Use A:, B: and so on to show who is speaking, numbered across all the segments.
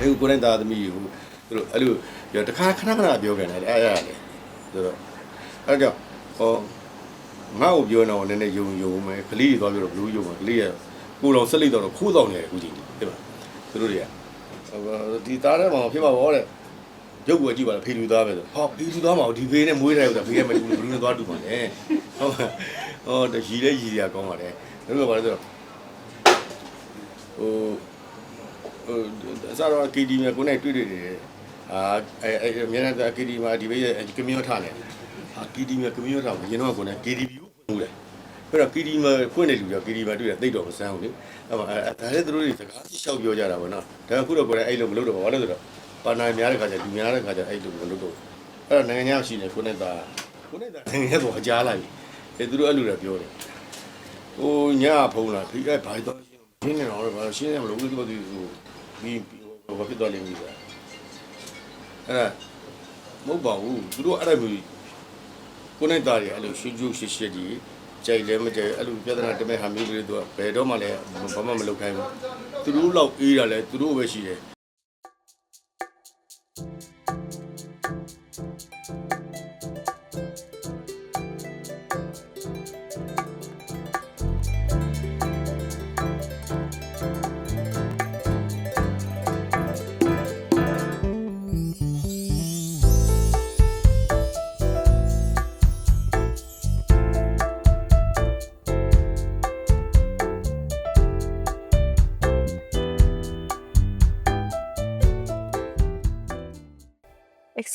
A: အဲကိုနဲ့သားသမီးကိုသူတို့အဲ့လိုတခါခဏခဏပြောကြတယ်အဲ့ရလေဆိုတော့အဲ့ကြောင့်ဟောငါ့ကိုပြောနေတော့နည်းနည်းယုံယုံမယ်ကလေးတွေသွားပြီးတော့ဘလူးယုံမှာကလေးကကိုတော်ဆက်လိုက်တော့ခိုးတော့နေတယ်အခုချိန်ဒီမှာသူတို့တွေကဒီသားထဲမှာဖြစ်မှာပေါ့တဲ့ရုပ်ကိုကြည့်ပါလားဖေလူသားပဲဆိုဟောဖေလူသားမှာဒီဖေးနဲ့မွေးတယ်ဆိုတာဖေးကမတူဘူးဘလူးနဲ့သွားတူပါလေဟုတ်ဟောတရီလဲရီရကောင်းပါလေဒါပေမဲ့ဘာလဲဆိုတော့ဟို ဟိုအစားတော့ KD မှာကိုနဲ့တွေ့တွေ့တယ်အာအဲအဲအများနဲ့ KD မှာဒီဘေးကမီယောထားတယ်အာ KD မှာကမီယောထားမှာရင်တော့ကိုနဲ့ KDB ကိုဖွင့်လို့တယ်အဲ့တော့ KD မှာဖွင့်တယ်လူက KD မှာတွေ့တယ်တိတ်တော့မဆန်းဘူးလေအဲ့မှာအဲဒါလည်းသူတို့တွေစကားလျှောက်ပြောကြတာပေါ့နော်ဒါအခုတော့ကိုယ်အဲ့လိုမလုပ်တော့ဘာလို့လဲဆိုတော့ပါနာများတဲ့ခါကျလူများတဲ့ခါကျအဲ့လိုမလုပ်တော့အဲ့တော့နိုင်ငံခြားရှိနေကိုနဲ့သားကိုနဲ့သားနိုင်ငံတော့ကြားလိုက်ပြီအဲသူတို့အဲ့လိုလည်းပြောတယ်ဟိုညဖုံးလာဖိအဲ့ဘာတော့ရှင်းနေတော့ဘာရှင်းနေမလို့ဘူးသူက ဒီပြီးဘာဖြစ်သွားလိမ့်မလဲအဲ့မဟုတ်ပါဘူးသူတို့အဲ့ဒါမျိုးကိုနဲ့သားတွေအဲ့လိုရှင်းကျိုးရှင်းရှင်းကြီးကြိုက်လဲမကြိုက်အဲ့လိုပြဿနာတမဲ့ဟာမျိုးတွေသူကဘယ်တော့မှလည်းဘာမှမလုပ်ခိုင်းဘူးသူတို့လောက်အေးတာလဲသူတို့ပဲရှိတယ်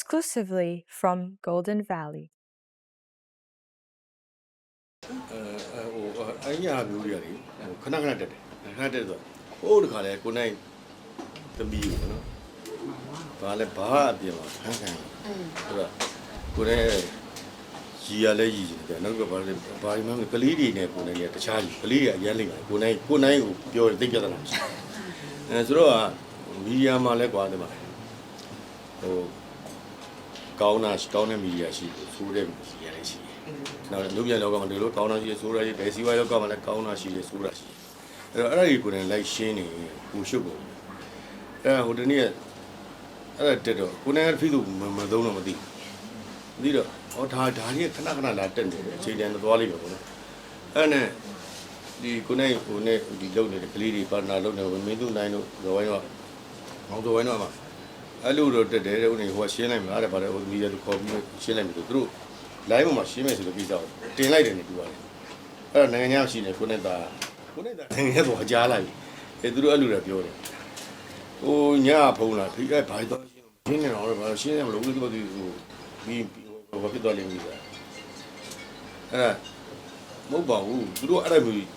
B: exclusively from Golden Valley.
A: အဲဟိုအညာမျိုးတွေကလေဟိုခဏခဏတက်တယ်ခဏတက်ဆိုဟိုးတခါလဲကိုနိုင်သမီးကိုနော်ဘာလဲဘာအပြင်မှာဖန်းခံဆိုတော့ကိုနဲ့ရီရလဲရီနေတယ်နောက်ကဘာလဲဘာမှမကလေးတွေနဲ့ကိုနိုင်ရတခြားကြီးကလေးတွေအရင်လိမ့်ပါကိုနိုင်ကိုနိုင်ကိုပြောတယ်သိပြဿနာမရှိအဲဆိုတော့မီဒီယာမှာလဲကွာတယ်မှာဟို ကောင်းတာကောင်းတဲ့မီဒီယာရှိတယ်ဆိုးတဲ့မီဒီယာလည်းရှိတယ်နောက်လူပြန်လောကမှာဒီလိုကောင်းတာရှိရဆိုးတာရှိဘယ်စီဝါလောကမှာလည်းကောင်းတာရှိရဆိုးတာရှိအဲ့တော့အဲ့ဒါကြီးကိုယ်နဲ့လိုက်ရှင်းနေကိုရှုပ်ကုန်အဲ့ဟိုတနေ့အဲ့ဒါတက်တော့ကိုယ်နဲ့ဖိသူမသုံးတော့မသိဘူးမသိတော့ဟောဒါဒါကြီးခဏခဏလာတက်နေတယ်အချိန်တန်သွားလိမ့်မယ်ပေါ့နော်အဲ့နဲ့ဒီကိုယ်နဲ့ဟိုနဲ့ဒီလုံနေတဲ့ကလေးတွေပါနာလုံနေမင်းသူနိုင်တို့ဇော်ဝိုင်းတော့မောင်ဇော်ဝိုင်းတော့မှာ အဲ့လိုတော့တက်တယ်တဲ့ဟိုနေဟိုရှင်းလိုက်မှာအဲ့ဒါဗါတယ်ဟိုမီဒီယာကိုခေါ်ပြီးရှင်းလိုက်ပြီသူတို့ live ပေါ်မှာရှင်းမယ်ဆိုလို့ကိစ္စကိုတင်လိုက်တယ်နေတူပါတယ်အဲ့တော့နိုင်ငံခြားရှိနေကိုနဲ့သားကိုနဲ့သားနိုင်ငံတော့ကြားလိုက်ပြီအဲသူတို့အဲ့လိုလည်းပြောတယ်ဟိုညဖုံးလာဖိအဲ့ဘာတော့ရှင်းနေတော့ဘာရှင်းနေမလို့ဘူးသူကဒီဟိုပြီးဘာဖြစ်သွားလိမ့်မလဲအဲ့မဟုတ်ပါဘူးသူတို့အဲ့ဒါမျိုး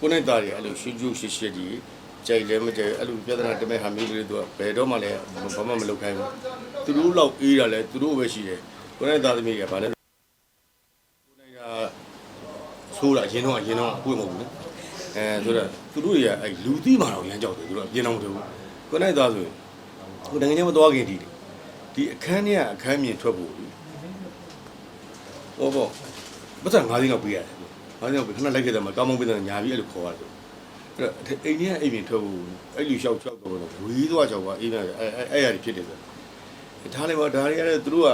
A: ကိုနဲ့သားတွေအဲ့လိုရှင်းကျိုးရှင်းရှင်းကြီး ကြိုက်လဲမကြိုက်အဲ့လိုပြဿနာတမဲ့ဟာမျိုးတွေသူကဘယ်တော့မှလည်းဘာမှမလုပ်ခိုင်းဘူးသူတို့လောက်အေးတာလဲသူတို့ပဲရှိတယ်ကိုနဲ့သားသမီးကဘာလဲကိုနဲ့ကဆိုးတာရင်တော့ရင်တော့အပွင့်မဟုတ်ဘူးလေအဲဆိုတော့သူတို့တွေကအဲလူသိမှတော့ရမ်းကြောက်တယ်သူတို့ကပြင်တော့မတူဘူးကိုနဲ့သားဆိုရင်ကိုနိုင်ငံချင်းမသွားခင်ဒီဒီအခန်းထဲကအခန်းမြင်ထွက်ဖို့ဟောပေါ့ဘာသာငါးသိန်းလောက်ပေးရတယ်ငါးသိန်းလောက်ပေးခဏလိုက်ခဲ့တယ်မှာကောင်းမုန်းပေးတယ်ညာပြီးအဲ့လိုခေါ်ရတယ် အဲ့တော့အိမ်ကြီးကအိမ်မြင်ထွက်ဖို့အဲ့လူလျှောက်ချောက်တော့ဝီးသွားချောက်ပါအိမ်ကအဲအဲ့ရဖြစ်တယ်ဆိုဒါလည်းမဒါတွေကလည်းသူတို့က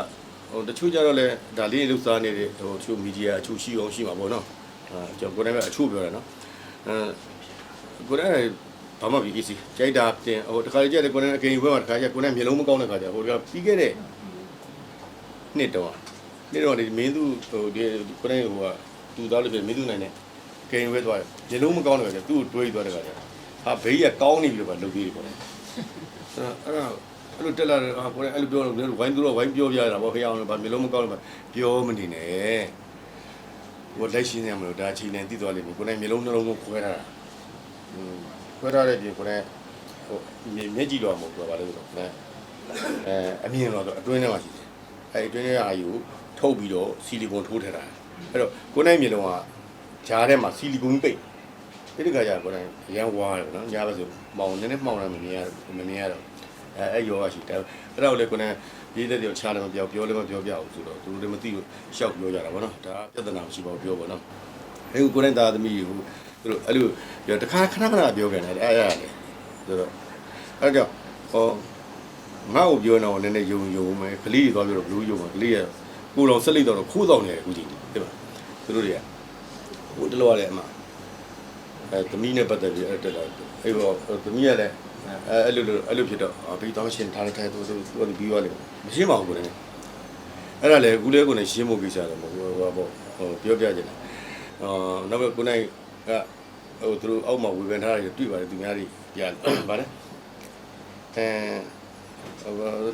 A: ဟိုတချို့ကြတော့လဲဒါလေးလှုပ်ရှားနေတဲ့ဟိုတချို့မီဒီယာအချို့ရှိအောင်ရှိမှာပေါ့နော်အာကျွန်တော်ကိုယ်တိုင်ပဲအချို့ပြောတယ်နော်အဲကိုယ်တိုင်ဘာမှပြီး easy ကြိုက်တာတင်ဟိုတခါကြက်တယ်ကိုယ်တိုင်အကိန်ဘက်မှာတခါကြက်ကိုယ်တိုင်မျိုးလုံးမကောင်းတဲ့ခါကျဟိုကပြီးခဲ့တဲ့နှစ်တော့နှစ်တော့ဒီမင်းသူဟိုဒီကိုယ်တိုင်ဟိုကတူသားလို့ပြမင်းသူနိုင်တဲ့ ကိန်ဝဲသွားတယ်မျိုးလုံးမကောင်းတဲ့ခါကျသူ့ကိုတွေးသွားတဲ့ခါကျဟာဘေးကကောင်းနေပြီလို့ပဲလုပ်ပြီးတယ်ပေါ့အဲ့ဒါအဲ့လိုတက်လာတယ်ဟာကိုယ်အဲ့လိုပြောတော့ဝိုင်းသူတော့ဝိုင်းပြောပြတာပေါ့ဖေအောင်ဗာမျိုးလုံးမကောင်းလို့ပြောမနေနဲ့ဟိုလက်ရှင်းနေမလို့ဒါချိန်နေတိသွားလိမ့်မယ်ကိုယ်နဲ့မျိုးလုံးနှလုံးကိုခွဲထားတာอืมခွဲထားတဲ့ပြင်ကိုယ်နဲ့ဟိုမျက်ကြည့်တော့မဟုတ်ဘူးဗာလို့ဆိုတော့အဲအမြင်တော့အတွင်းထဲမှာရှိတယ်အဲအတွင်းထဲကအာယူထုတ်ပြီးတော့ဆီလီကွန်ထိုးထည့်တာအဲ့တော့ကိုယ်နဲ့မျိုးလုံးက ဂျားထဲမှာဆီလီကွန်ပိတ်ဒီကကြာကိုယ်နဲ့ရန်ဝါတယ်နော်ညာဘက်ဆိုမောင်နည်းနည်းမှောင်တယ်မမြင်ရမမြင်ရတော့အဲအဲ့ယောဂရှိတယ်အဲ့ဒါကိုလည်းကိုယ်နဲ့ရေးတဲ့ပြောချားလည်းမပြောပြောလည်းမပြောပြဘူးဆိုတော့သူတို့လည်းမသိဘူးရှောက်ပြောကြတာဗောနော်ဒါပြဿနာမရှိပါဘူးပြောဗောနော်အဲ့ကိုကိုယ်နဲ့သားသမီးကိုသူတို့အဲ့လိုပြောတခါခဏခဏပြောကြတယ်အဲ့ရလေဆိုတော့အဲ့ကြောင့်ဟဟောငါ့ကိုပြောနေတော့နည်းနည်းယုံယုံမယ်ကလေးတွေသွားပြီးတော့ဘလူးယုံမှာကလေးကကိုယ်တော်ဆက်လိုက်တော့ခိုးတော့နေတယ်အခုချိန်ဒီတဲ့ပါသူတို့တွေက ဟိုတလောရတယ်အမအဲသမီးနဲ့ပတ်သက်ပြီးအဲ့တက်လာအဲ့တော့သမီးကလည်းအဲအဲ့လိုလိုအဲ့လိုဖြစ်တော့ဘီတောင်းရှင်ထားလိုက်တဲ့သူသူသူပြီးသွားလိမ့်မယ်မရှင်းပါဘူးကိုယ်လည်းအဲ့ဒါလေအခုလေးကိုယ်လည်းရှင်းဖို့ကိစ္စတယ်မဟုတ်ဘူးဟောပေါ့ဟိုပြောပြချင်တယ်အော်နောက်ပဲကိုယ်နိုင်ကဟိုသူတို့အောက်မှာဝေဖန်ထားတယ်တွေ့ပါတယ်သူများတွေပြတယ်ဗါလဲအဲ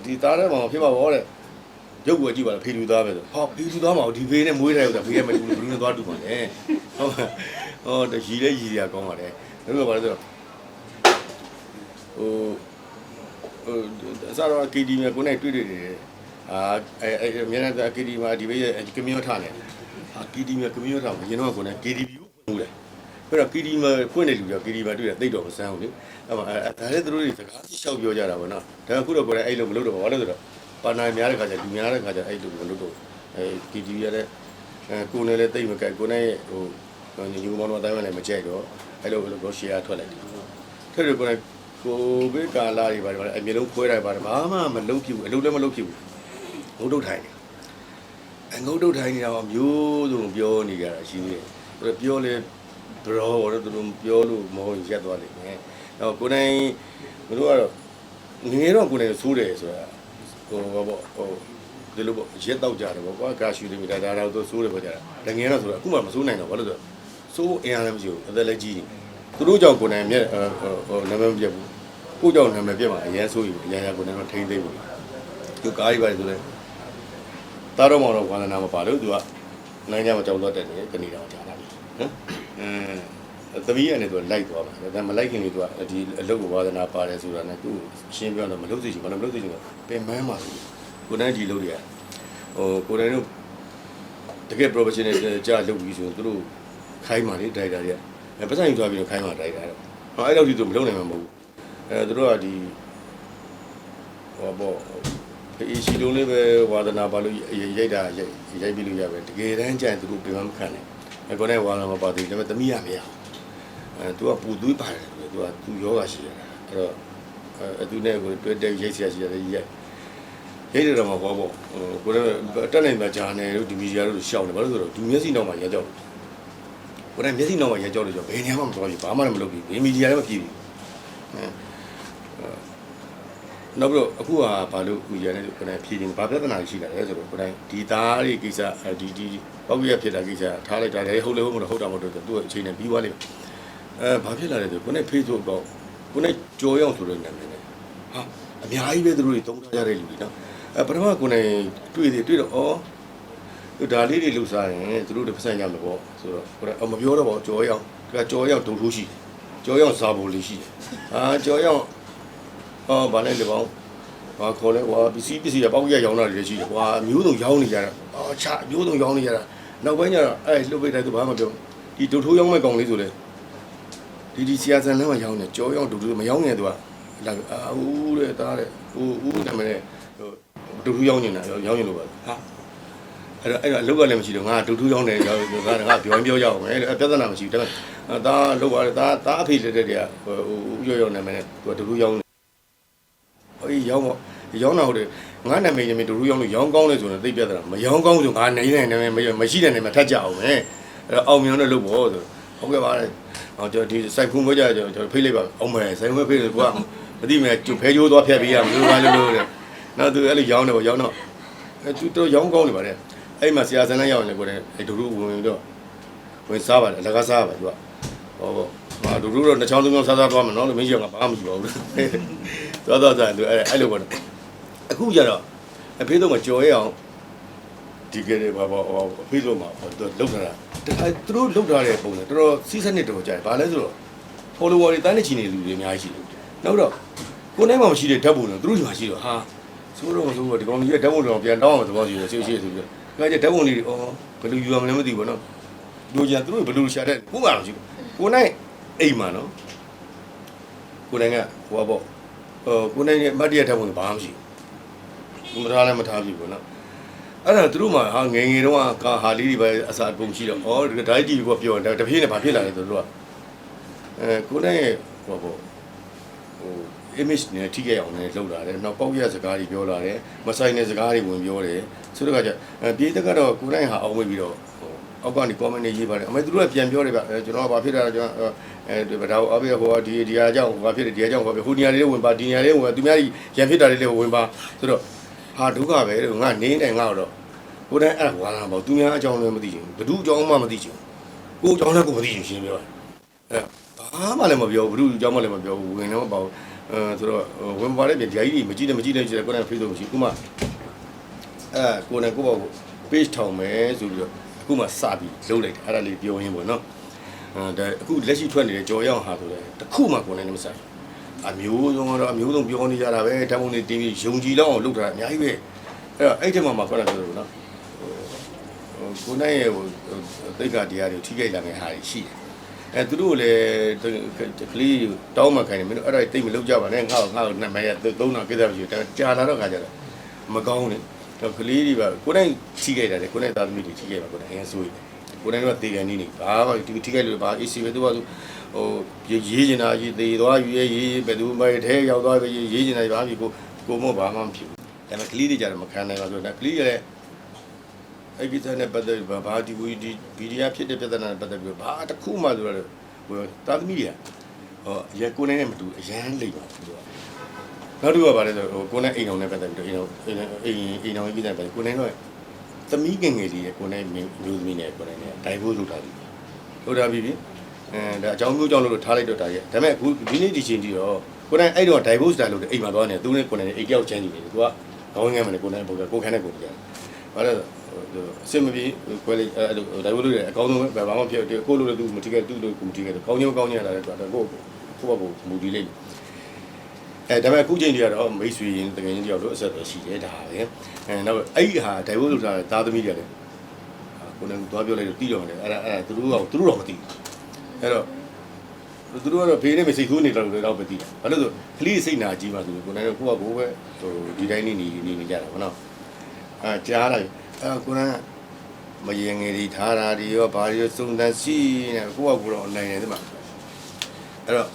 A: ဒီသားထဲမှာဖြစ်ပါဘောတဲ့ ရုပ်ကိုကြည့်ပါလားဖေလူသားပဲဆိုဟောဖေလူသားမှာဒီဖေးနဲ့မွေးတယ်ဆိုတာဖေးကမတူဘူးဘယ်လိုနဲ့သွားတူပါလဲဟုတ်ပါဟောတရီလဲရီရကောင်းပါတယ်ဒါပေမဲ့ဗါလဲဆိုတော့ဟိုဟိုအစားတော့ KD မှာကိုယ်နဲ့တွေ့တွေ့တယ်အာအဲအဲမြန်တဲ့ KD မှာဒီဘေးရဲ့ကမီယောထားတယ်ဟာ KD မှာကမီယောထားမှာရင်တော့ကိုယ်နဲ့ KDB ကိုဖွင့်ဘူးလေအဲ့တော့ KD မှာဖွင့်နေလူက KD မှာတွေ့တယ်တိတ်တော့မဆန်းဘူးလေအဲ့မှာအဲဒါလည်းသူတို့တွေစကားရှောက်ပြောကြတာပေါ့နော်ဒါပေမဲ့ခုတော့ကိုယ်နဲ့အဲ့လိုမလုပ်တော့ဘာလို့လဲဆိုတော့ ပါနိုင်များတဲ့ခါကျလူများတဲ့ခါကျအဲ့လိုမလုပ်တော့အဲ KD ရတဲ့အဲကိုယ်နဲ့လည်းတိတ်မကဲကိုယ်နဲ့ဟိုညီမမောင်တို့အတိုင်းလည်းမကြိုက်တော့အဲ့လိုလို share ထွက်လိုက်တယ်ထွက်တယ်ကိုယ်နဲ့ကိုဗစ်ကာလာတွေပါတယ်အမျိုးလုံးခွဲလိုက်ပါတယ်ဘာမှမလုပ်ဖြစ်ဘူးအလုပ်လည်းမလုပ်ဖြစ်ဘူးငုတ်တုတ်ထိုင်တယ်အငုတ်တုတ်ထိုင်နေတာကမျိုးစုံပြောနေကြတာရှိသေးတယ်သူပြောလေဘရောတော့သူတို့ပြောလို့မဟုတ်ရက်သွားလိမ့်မယ်တော့ကိုယ်နိုင်မတို့ကတော့ငငယ်တော့ကိုယ်နိုင်ဆိုးတယ်ဆိုတာ ဟိုဘောပေါ့ဟိုဒီလိုပေါ့ရက်တော့ကြတယ်ပေါ့ကွာဂါရှူနေမိတာဒါတော့သူဆိုးတယ်ပေါ့ကြတာငငယ်တော့ဆိုတော့အခုမှမဆိုးနိုင်တော့ဘာလို့ဆိုတော့စိုးအင်အားလည်းမရှိဘူးအသက်လည်းကြီးနေသူတို့ကြောင့်ကိုယ်နိုင်မြက်ဟိုနာမည်မပြတ်ဘူးကိုကြောင့်နာမည်ပြတ်မှာအရန်ဆိုးယူအရန်ရကိုယ်နိုင်တော့ထိမ့်သိမ့်ဘူးသူကားကြီးပါတယ်ဆိုလဲတားတော့မောင်တော့ဝါသနာမပါလို့သူကနိုင်ကြမှာကြောက်တော့တက်နေကနေတော့ကြာလာပြီနော်အဲ သမီးရနဲ့သူလိုက်သွားပါဒါမလိုက်ခင်လေးသူကဒီအလုပ်ကိုဝါသနာပါတယ်ဆိုတာနဲ့သူရှင်းပြတော့မလုပ်သိချင်ဘာလို့မလုပ်သိချင်လဲပင်မန်းပါလို့ကိုယ်နိုင်ဒီလုပ်တွေကဟိုကိုယ်နိုင်တို့တကယ် professional ကြာလုပ်ပြီးဆိုရင်သူတို့ခိုင်းပါလေဒိုက်တာတွေကအဲပတ်စံယူသွားပြီးတော့ခိုင်းပါဒိုက်တာတော့ဟောအဲ့လိုဒီသူမလုပ်နိုင်မှာမဟုတ်ဘူးအဲသူတို့ကဒီဟောပေါ့အေးရှိလုံးလေးပဲဝါသနာပါလို့ရိုက်တာရိုက်ရိုက်ပြီးလို့ရပဲတကယ်တမ်းကျရင်သူတို့ပြန်မခံနဲ့အဲကောနဲ့ဝါသနာမပါသေးဘူးဒါပေမဲ့သမီးရမရ အဲသူကပူသွေးပါတယ်သူကသူယောဂရှိရတာအဲ့တော့အဲသူနဲ့ကိုတွေ့တဲ့ရိုက်ဆရာရှိရတယ်ရိုက်ရိုက်တယ်တော့မဟုတ်ပေါ့ဟိုကိုလည်းတက်နိုင်မှာဂျာနယ်တို့ဒီမီဒီယာတို့ရှောက်နေဘာလို့ဆိုတော့ဒီမျက်စိနောက်မှာရကြောက်ကိုလည်းမျက်စိနောက်မှာရကြောက်လို့ဆိုဘယ်နေရာမှမသွားဘူးဘာမှလည်းမလုပ်ဘူးဒီမီဒီယာလည်းမပြည့်ဘူးအဲနောက်ပြီးတော့အခုကဘာလို့မီဒီယာနဲ့ကိုယ်တိုင်ဖြည့်နေဘာပြဿနာရှိလာလဲဆိုတော့ကိုယ်တိုင်ဒီသားတွေကိစ္စဒီဒီပောက်ကြီးဖြစ်တာကိစ္စထားလိုက်တာလေဟုတ်လေဟုတ်မလို့ဟုတ်တာမဟုတ်တော့သူ့အချိန်နဲ့ပြီးသွားလိမ့်မယ် အဲဘာဖြစ်လာလဲဆိုကိုယ်နဲ့ Facebook တော့ကိုယ်နဲ့ကြော်ရောက်ဆိုတဲ့နာမည်နဲ့ဟာအများကြီးပဲသူတို့တွေတုံးထားကြတဲ့လူတွေနော်အဲပထမကိုယ်နဲ့တွေ့တယ်တွေ့တော့ဩဒါလေးတွေလှူစားရင်သူတို့တွေပတ်စံရမှာပေါ့ဆိုတော့ကိုယ်ကမပြောတော့ပါဘူးကြော်ရောက်ဒါကြော်ရောက်ဒုထိုးရှိကြော်ရောက်ဇာဘူလေးရှိတယ်အာကြော်ရောက်ဟောဗာလဲလေပေါင်းဘာခေါ်လဲဟွာပစ္စည်းပစ္စည်းပေါက်ရရောင်းတာတွေရှိတယ်ဟွာမျိုးစုံရောင်းနေကြတာအော်ချမျိုးစုံရောင်းနေကြတာနောက်ပိုင်းကျတော့အဲလှုပ်ပိတ်တိုင်းသူဘာမှမပြောဒီဒုထိုးရောင်းမဲ့ကောင်လေးဆိုလဲ ဒီဒီဆီယာဆန်လမ်းမှာရောင်းနေကြော်ရောက်ဒုထိုးမရောင်းနေသူကလာအာဦးတဲ့သားတဲ့ဦးဦးနာမည်နဲ့ဟိုဒုထိုးရောင်းနေတာရောင်းနေလို့ပါဟာအဲ့တော့အဲ့တော့အလုပ်ကလည်းမရှိတော့ငါဒုထူးရောက်နေရောငါငါပြောင်းပြောကြအောင်မယ်ပြဿနာမရှိဘူးဒါပေမဲ့ဒါလောက်ပါလေဒါဒါအဖေလက်တဲ့တည်းကဟိုဦးရောရောက်နေမယ်သူကဒုထူးရောက်နေအေးရောက်ပေါ့ရောင်းတာဟုတ်တယ်ငါနာမည်နဲ့ဒုထူးရောက်လို့ရောင်းကောင်းလဲဆိုတော့သိပြဿနာမရောင်းကောင်းဆိုငါနိုင်နေနေမရှိတဲ့နေမှာထပ်ကြအောင်မယ်အဲ့တော့အောင်မြောင်းနဲ့လုပ်ဖို့ဆို ဟုတ်ကဲ့ပါလေဟောကျွန်တော်ဒီစိုက်ဖုံးခွဲကြကျွန်တော်ဖိတ်လိုက်ပါအောင်မယ်စိုက်ဖုံးဖိတ်လို့ကွာမသိမယ်ကျဖဲကျိုးသွားဖြတ်ပေးရမလို့ပါလို့လို့တဲ့နောက်သူအဲ့လိုရောင်းတယ်ပေါ့ရောင်းတော့အဲသူတော့ရောင်းကောင်းနေပါတယ်အဲ့မှာဆရာဆန်းလန်းရောက်နေကိုယ်အဲ့ဒုထူးဝင်ပြီးတော့ဝင်စားပါတယ်အလကားစားပါသူကဟောပေါ့ဟာဒုထူးတော့နှစ်ချောင်းသုံးချောင်းစားစားသွားမယ်နော်လို့မင်းကြီးကဘာမှမရှိပါဘူးသွားသွားစားသူအဲ့အဲ့လိုပေါ့အခုကျတော့အဖေးတော့မကြော်ရအောင် ဒီကလေးဘာဘာအဖေးတော့မှာသူလောက်ထားတာတခါသူတို့လောက်ထားတဲ့ပုံစံတော်တော်စီးစနစ်တော်ကြတယ်ဘာလဲဆိုတော့ follower တွေတန်းနေချီနေလူတွေအများကြီးရှိတယ်နောက်တော့ကိုယ်နိုင်မှမရှိတဲ့ဓာတ်ပုံတွေသူတို့ဒီမှာရှိတော့ဟာဆိုတော့ဆိုတော့ဒီကောင်ကြီးရဲ့ဓာတ်ပုံတော်ပြန်တောင်းအောင်သဘောရှိတယ်ရှိရှိဆိုပြီးတော့ငါကျဓာတ်ပုံလေးတွေအော်ဘယ်လိုယူရမလဲမသိဘူးပေါ့နော်လူကြီးကသူတို့ဘယ်လိုရှာတဲ့ကိုယ်ကတော့ရှိကိုယ်နိုင်အိမ်မှာနော်ကိုယ်နိုင်ကဟိုပါပေါ့ဟိုကိုယ်နိုင်ရဲ့မတ်တရဓာတ်ပုံဘာမှမရှိဘူးမထားလည်းမထားပြီပေါ့နော် အဲ့ဒါသူတို့မှဟာငယ်ငယ်တုန်းကဟာလေးတွေပဲအစာအကုန်ရှိတော့ဩဒီဓာတ်ကြီးကပြောတယ်တဖြည်းနဲ့ဘာဖြစ်လာလဲဆိုတော့အဲကိုယ်နဲ့ဟိုပေါ့ဟို image နဲ့ထိခဲ့အောင်လည်းလုပ်လာတယ်နောက်ပေါက်ရစကားတွေပြောလာတယ်မဆိုင်တဲ့စကားတွေဝင်ပြောတယ်ဆိုတော့ကကြအဲပြေးတက်ကတော့ကိုယ်တိုင်ဟာအောင်ဝေးပြီးတော့ဟိုအောက်ကနေ comment တွေရေးပါတယ်အမေသူတို့ကပြန်ပြောတယ်ဗျအဲကျွန်တော်ကဘာဖြစ်တာလဲကျွန်တော်အဲဒီဗဒါအဘေဟိုဒီဒီဟာကြောင့်ဘာဖြစ်တယ်ဒီဟာကြောင့်ဘာဖြစ်ဟိုနေရာလေးဝင်ပါဒီနေရာလေးဝင်ပါသူများကြီးရန်ဖြစ်တာလေးလေးဝင်ပါဆိုတော့ဟာဒုက္ခပဲလို့ငါနေနေငါတော့ ကိုယ်တိုင်အဲ့ဒါဝါလာပေါ့သူများအကြောင်းလည်းမသိချင်ဘူးဘ누구အကြောင်းမှမသိချင်ဘူးကိုယ်အကြောင်းလည်းကိုမသိချင်ရှင်းပြောတယ်အဲဘာမှလည်းမပြောဘူးဘ누구အကြောင်းမှလည်းမပြောဘူးဝင်လည်းမပေါ့အဲဆိုတော့ဝင်ပါလေပြန်ဒီကြီးမကြည့်နဲ့မကြည့်နဲ့ကြည့်တယ်ကိုယ်တိုင် Facebook မရှိခုမှအဲကိုယ်နဲ့ကိုယ့်ဘောကို page ထောင်မယ်ဆိုပြီးတော့အခုမှစပြီးလုပ်လိုက်တယ်အဲ့ဒါလေးပြောရင်းပေါ့နော်အဲဒါအခုလက်ရှိထွက်နေတဲ့ကြော်ရောက်ဟာဆိုလဲတစ်ခုမှကိုယ်နဲ့မဆိုင်အမျိုးစုံကတော့အမျိုးစုံပြောနေကြတာပဲဓာတ်ပုံတွေတင်းပြီးယုံကြည်လောက်အောင်လုပ်တာအများကြီးပဲအဲ့တော့အဲ့ဒီမှာမှခေါက်တာပြောလို့နော်ဟို ကိုယ်နဲ့ရဲ့ဟိုသိက္ခာတရားတွေထိခိုက်လာမယ့်ဟာတွေရှိတယ်အဲသူတို့လည်းကလေးတောင်းမှခိုင်းတယ်မင်းတို့အဲ့ဒါတိတ်မလုပ်ကြပါနဲ့ငါ့ကိုငါ့ကိုနှစ်မဲရသုံးတော့ကိစ္စမရှိဘူးကြာလာတော့ခါကြတော့မကောင်းလေတော့ကလေးတွေပါကိုယ်တိုင်ထိခိုက်တာလေကိုယ်နဲ့သားသမီးတွေထိခိုက်ပါကိုယ်တိုင်အရင်ဆိုးတယ်ကိုယ်တိုင်တော့တေကန်နေနေဘာမှဒီထိခိုက်လို့ဘာ AC ပဲသူကသူဟိုရေးချင်တာရေးသေးသွားရေးရေးဘယ်သူမှထဲရောက်သွားပြီရေးချင်တာဘာဖြစ်ကိုကိုမို့ဘာမှမဖြစ်ဘူးဒါပေမဲ့ကလေးတွေကြတော့မခံနိုင်ပါဆိုတော့ကလေးရတဲ့ အဲ့ဒီတဲ့ပတ်သက်ဘာဒီဝီဒီဗီဒီယိုဖြစ်တဲ့ပြဿနာနဲ့ပတ်သက်ပြီးဘာတစ်ခုမှဆိုတော့ဟိုသားသမီးတွေကဟောရကိုနေနဲ့မတူအရန်လိမ့်ပါသူကနောက်တစ်ခုကဘာလဲဆိုဟိုကိုနေအိမ်အောင်နဲ့ပတ်သက်ပြီးတော့အိမ်အောင်အိမ်အိမ်အောင်ကြီးတဲ့ပတ်သက်ကိုနေတော့သမီးငယ်ငယ်လေးရဲ့ကိုနေမျိုးသမီးနဲ့ကိုနေနဲ့ဒိုင်ဖို့လုပ်တာဒီလုပ်တာပြီးပြီအဲဒါအကြောင်းမျိုးကြောင့်လို့ထားလိုက်တော့တာရဲ့ဒါပေမဲ့အခုဒီနေ့ဒီချိန်ကြီးတော့ကိုနေအဲ့တော့ divorce တာလို့အိမ်မှာသွားနေသူနဲ့ကိုနေအိမ်ကြောက်ချမ်းနေတယ်သူကခေါင်းငယ်မနဲ့ကိုနေပုံကကိုခန်းနဲ့ကိုကြတယ်ဘာလဲ အစင်မပြေခွဲလိုက်အဲ့လို divorce လို့ရအကောင်းဆုံးပဲဘာမှဖြစ်ကိုလို့လည်းသူမတိခဲ့သူ့လို့ကိုမတိခဲ့ကောင်းချင်းကောင်းချင်းလာတဲ့တော့ကိုကိုကိုကိုမူဒီလိုက်အဲဒါပေမဲ့အခုချိန်ကြီးကတော့မိတ်ဆွေရင်တကယ်ချင်းတယောက်တို့အဆက်အသွယ်ရှိတယ်ဒါပဲအဲနောက်အဲ့ဒီဟာ divorce လို့ထားတဲ့သားသမီးတွေလည်းကိုနေသွားပြောလိုက်လို့တီးတော့တယ်အဲ့ဒါအဲ့ဒါသူတို့ကသူတို့တော့မသိဘူးအဲ့တော့သူတို့ကတော့ဖေးနဲ့မစိတ်ဆိုးနေတယ်လို့တော့မသိဘူးဘာလို့လဲဆိုကလေးစိတ်နာကြီးမှဆိုလို့ကိုနေကကိုကကိုပဲဟိုဒီတိုင်းနေနေနေနေကြတာဘောနော်အဲကြားလိုက် အဲကိုနေမရင်ငယ်တွေထားတာတွေရောဘာတွေရောစုံတန်းစီနေကိုကကိုတော့နိုင်တယ်ဒီမှာအဲ့တော့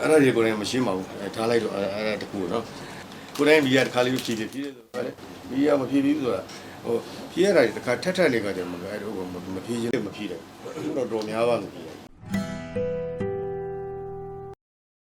A: အဲ့ဒါတွေကိုလည်းမရှင်းပါဘူးအဲထားလိုက်တော့အဲ့ဒါတကူနော်ကိုယ်တိုင်မီးရတစ်ခါလေးဖြည့်ဖြည့်ဖြည့်တယ်ဆိုတော့လေမီးရမဖြည့်ဘူးဆိုတာဟိုဖြည့်ရတာတစ်ခါထက်ထက်လေးကတည်းကမကအဲ့တော့မဖြည့်ချင်းမဖြည့်တယ်တော့တော်များပါလို့ဖြည့်ရ